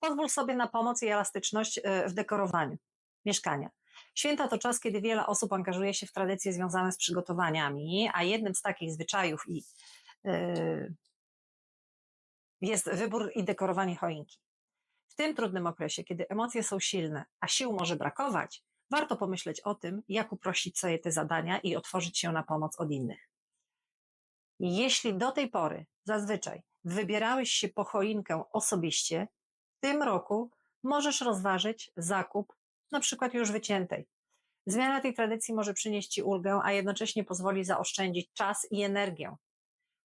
Pozwól sobie na pomoc i elastyczność e, w dekorowaniu mieszkania. Święta to czas, kiedy wiele osób angażuje się w tradycje związane z przygotowaniami, a jednym z takich zwyczajów i yy, jest wybór i dekorowanie choinki. W tym trudnym okresie, kiedy emocje są silne, a sił może brakować, warto pomyśleć o tym, jak uprościć sobie te zadania i otworzyć się na pomoc od innych. Jeśli do tej pory zazwyczaj wybierałeś się po choinkę osobiście, w tym roku możesz rozważyć zakup na przykład już wyciętej. Zmiana tej tradycji może przynieść Ci ulgę, a jednocześnie pozwoli zaoszczędzić czas i energię.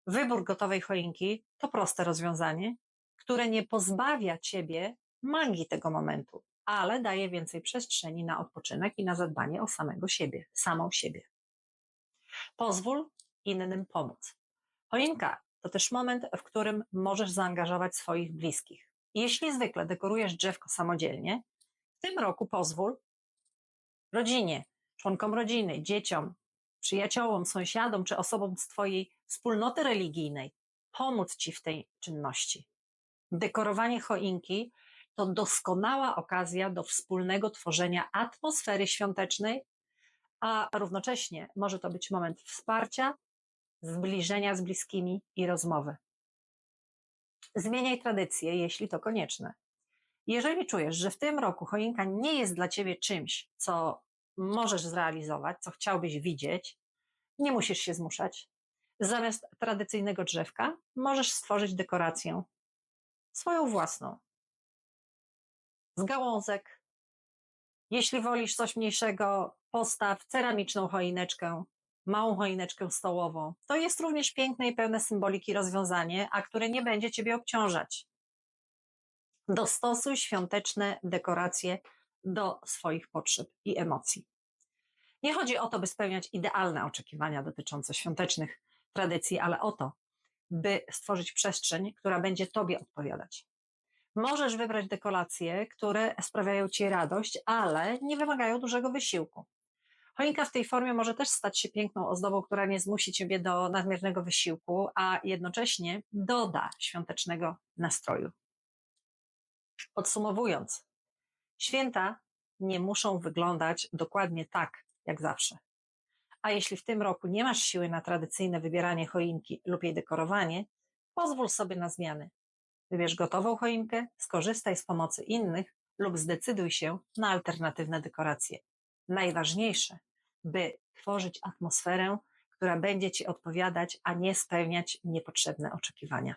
Wybór gotowej choinki to proste rozwiązanie, które nie pozbawia Ciebie magii tego momentu, ale daje więcej przestrzeni na odpoczynek i na zadbanie o samego siebie, samą siebie. Pozwól innym pomóc. Choinka to też moment, w którym możesz zaangażować swoich bliskich. Jeśli zwykle dekorujesz drzewko samodzielnie, w tym roku pozwól rodzinie, członkom rodziny, dzieciom, przyjaciołom, sąsiadom czy osobom z Twojej wspólnoty religijnej pomóc Ci w tej czynności. Dekorowanie choinki to doskonała okazja do wspólnego tworzenia atmosfery świątecznej, a równocześnie może to być moment wsparcia, zbliżenia z bliskimi i rozmowy. Zmieniaj tradycje, jeśli to konieczne. Jeżeli czujesz, że w tym roku choinka nie jest dla ciebie czymś, co możesz zrealizować, co chciałbyś widzieć, nie musisz się zmuszać. Zamiast tradycyjnego drzewka możesz stworzyć dekorację swoją własną. Z gałązek. Jeśli wolisz coś mniejszego, postaw ceramiczną choineczkę, małą choineczkę stołową. To jest również piękne i pełne symboliki rozwiązanie, a które nie będzie Ciebie obciążać. Dostosuj świąteczne dekoracje do swoich potrzeb i emocji. Nie chodzi o to, by spełniać idealne oczekiwania dotyczące świątecznych tradycji, ale o to, by stworzyć przestrzeń, która będzie Tobie odpowiadać. Możesz wybrać dekoracje, które sprawiają Ci radość, ale nie wymagają dużego wysiłku. Choinka w tej formie może też stać się piękną ozdobą, która nie zmusi Ciebie do nadmiernego wysiłku, a jednocześnie doda świątecznego nastroju. Podsumowując, święta nie muszą wyglądać dokładnie tak, jak zawsze. A jeśli w tym roku nie masz siły na tradycyjne wybieranie choinki lub jej dekorowanie, pozwól sobie na zmiany. Wybierz gotową choinkę, skorzystaj z pomocy innych lub zdecyduj się na alternatywne dekoracje. Najważniejsze, by tworzyć atmosferę, która będzie Ci odpowiadać, a nie spełniać niepotrzebne oczekiwania.